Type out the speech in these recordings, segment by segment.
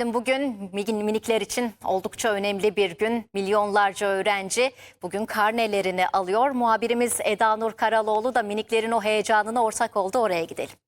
Bugün minikler için oldukça önemli bir gün. Milyonlarca öğrenci bugün karnelerini alıyor. Muhabirimiz Eda Nur Karaloğlu da miniklerin o heyecanına ortak oldu. Oraya gidelim.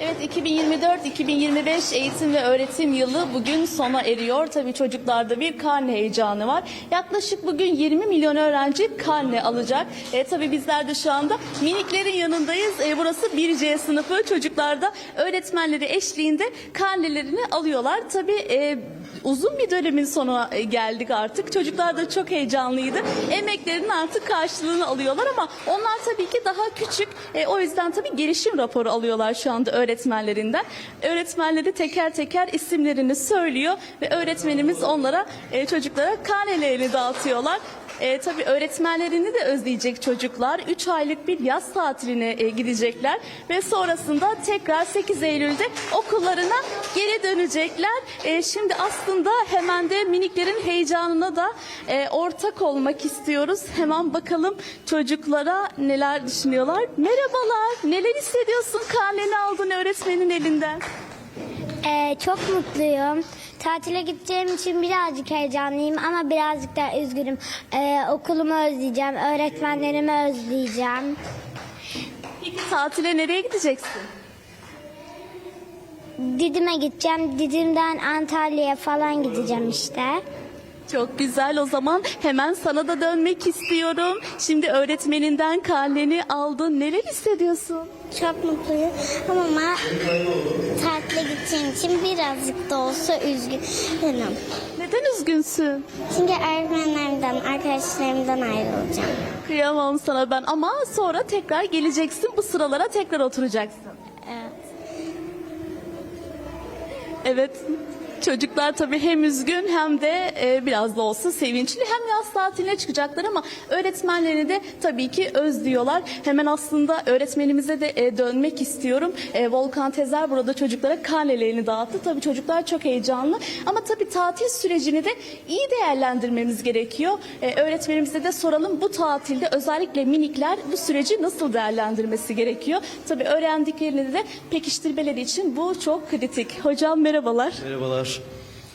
Evet 2024-2025 eğitim ve öğretim yılı bugün sona eriyor. Tabii çocuklarda bir karne heyecanı var. Yaklaşık bugün 20 milyon öğrenci karne alacak. E, tabii bizler de şu anda miniklerin yanındayız. E, burası 1C sınıfı. Çocuklar da öğretmenleri eşliğinde karnelerini alıyorlar. Tabii e, uzun bir dönemin sonuna e, geldik artık. Çocuklar da çok heyecanlıydı. Emeklerinin artık karşılığını alıyorlar ama onlar tabii ki daha küçük. E, o yüzden tabii gelişim raporu alıyorlar şu anda öğretmenlerinden. Öğretmenleri teker teker isimlerini söylüyor ve öğretmenimiz onlara e, çocuklara karnelerini dağıtıyorlar. E, tabii öğretmenlerini de özleyecek çocuklar. 3 aylık bir yaz tatiline e, gidecekler ve sonrasında tekrar 8 Eylül'de okullarına geri dönecekler. E, şimdi aslında hemen de miniklerin heyecanına da e, ortak olmak istiyoruz. Hemen bakalım çocuklara neler düşünüyorlar. Merhabalar, neler hissediyorsun? Karneni aldın öğretmenin elinden. Ee, çok mutluyum. Tatile gideceğim için birazcık heyecanlıyım ama birazcık da üzgünüm. Ee, okulumu özleyeceğim, öğretmenlerimi özleyeceğim. Peki tatile nereye gideceksin? Didim'e gideceğim. Didim'den Antalya'ya falan gideceğim işte. Çok güzel o zaman hemen sana da dönmek istiyorum. Şimdi öğretmeninden karneni aldın. Neler hissediyorsun? Çok mutluyum ama tatile gideceğim için birazcık da olsa üzgünüm. Neden üzgünsün? Çünkü öğretmenlerimden, arkadaşlarımdan ayrılacağım. Kıyamam sana ben ama sonra tekrar geleceksin bu sıralara tekrar oturacaksın. Evet. Evet. Çocuklar tabii hem üzgün hem de e, biraz da olsa sevinçli. Hem yaz tatiline çıkacaklar ama öğretmenlerini de tabii ki özlüyorlar. Hemen aslında öğretmenimize de e, dönmek istiyorum. E, Volkan Tezer burada çocuklara karnelerini dağıttı. Tabii çocuklar çok heyecanlı ama tabii tatil sürecini de iyi değerlendirmemiz gerekiyor. E, öğretmenimize de soralım bu tatilde özellikle minikler bu süreci nasıl değerlendirmesi gerekiyor? Tabii öğrendiklerini de pekiştirmeleri için bu çok kritik. Hocam merhabalar. Merhabalar.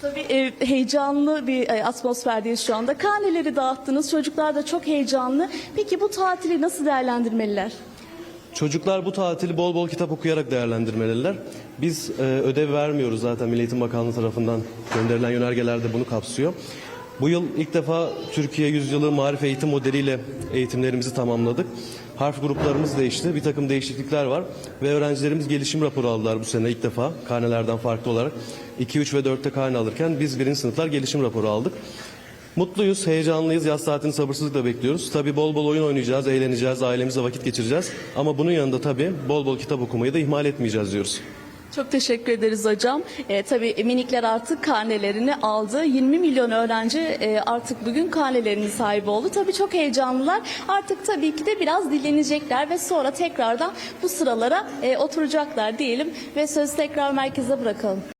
Tabii e, heyecanlı bir e, atmosferdeyiz şu anda. Karneleri dağıttınız. Çocuklar da çok heyecanlı. Peki bu tatili nasıl değerlendirmeliler? Çocuklar bu tatili bol bol kitap okuyarak değerlendirmeliler. Biz e, ödev vermiyoruz zaten Milli Eğitim Bakanlığı tarafından gönderilen yönergeler de bunu kapsıyor. Bu yıl ilk defa Türkiye Yüzyılı Marif Eğitim modeliyle eğitimlerimizi tamamladık. Harf gruplarımız değişti. Bir takım değişiklikler var. Ve öğrencilerimiz gelişim raporu aldılar bu sene ilk defa. Karnelerden farklı olarak. 2, 3 ve 4'te karne alırken biz birinci sınıflar gelişim raporu aldık. Mutluyuz, heyecanlıyız. Yaz saatini sabırsızlıkla bekliyoruz. Tabii bol bol oyun oynayacağız, eğleneceğiz, ailemizle vakit geçireceğiz. Ama bunun yanında tabii bol bol kitap okumayı da ihmal etmeyeceğiz diyoruz. Çok teşekkür ederiz hocam. E, tabii minikler artık karnelerini aldı. 20 milyon öğrenci e, artık bugün karnelerinin sahibi oldu. Tabii çok heyecanlılar. Artık tabii ki de biraz dinlenecekler ve sonra tekrardan bu sıralara e, oturacaklar diyelim ve sözü tekrar merkeze bırakalım.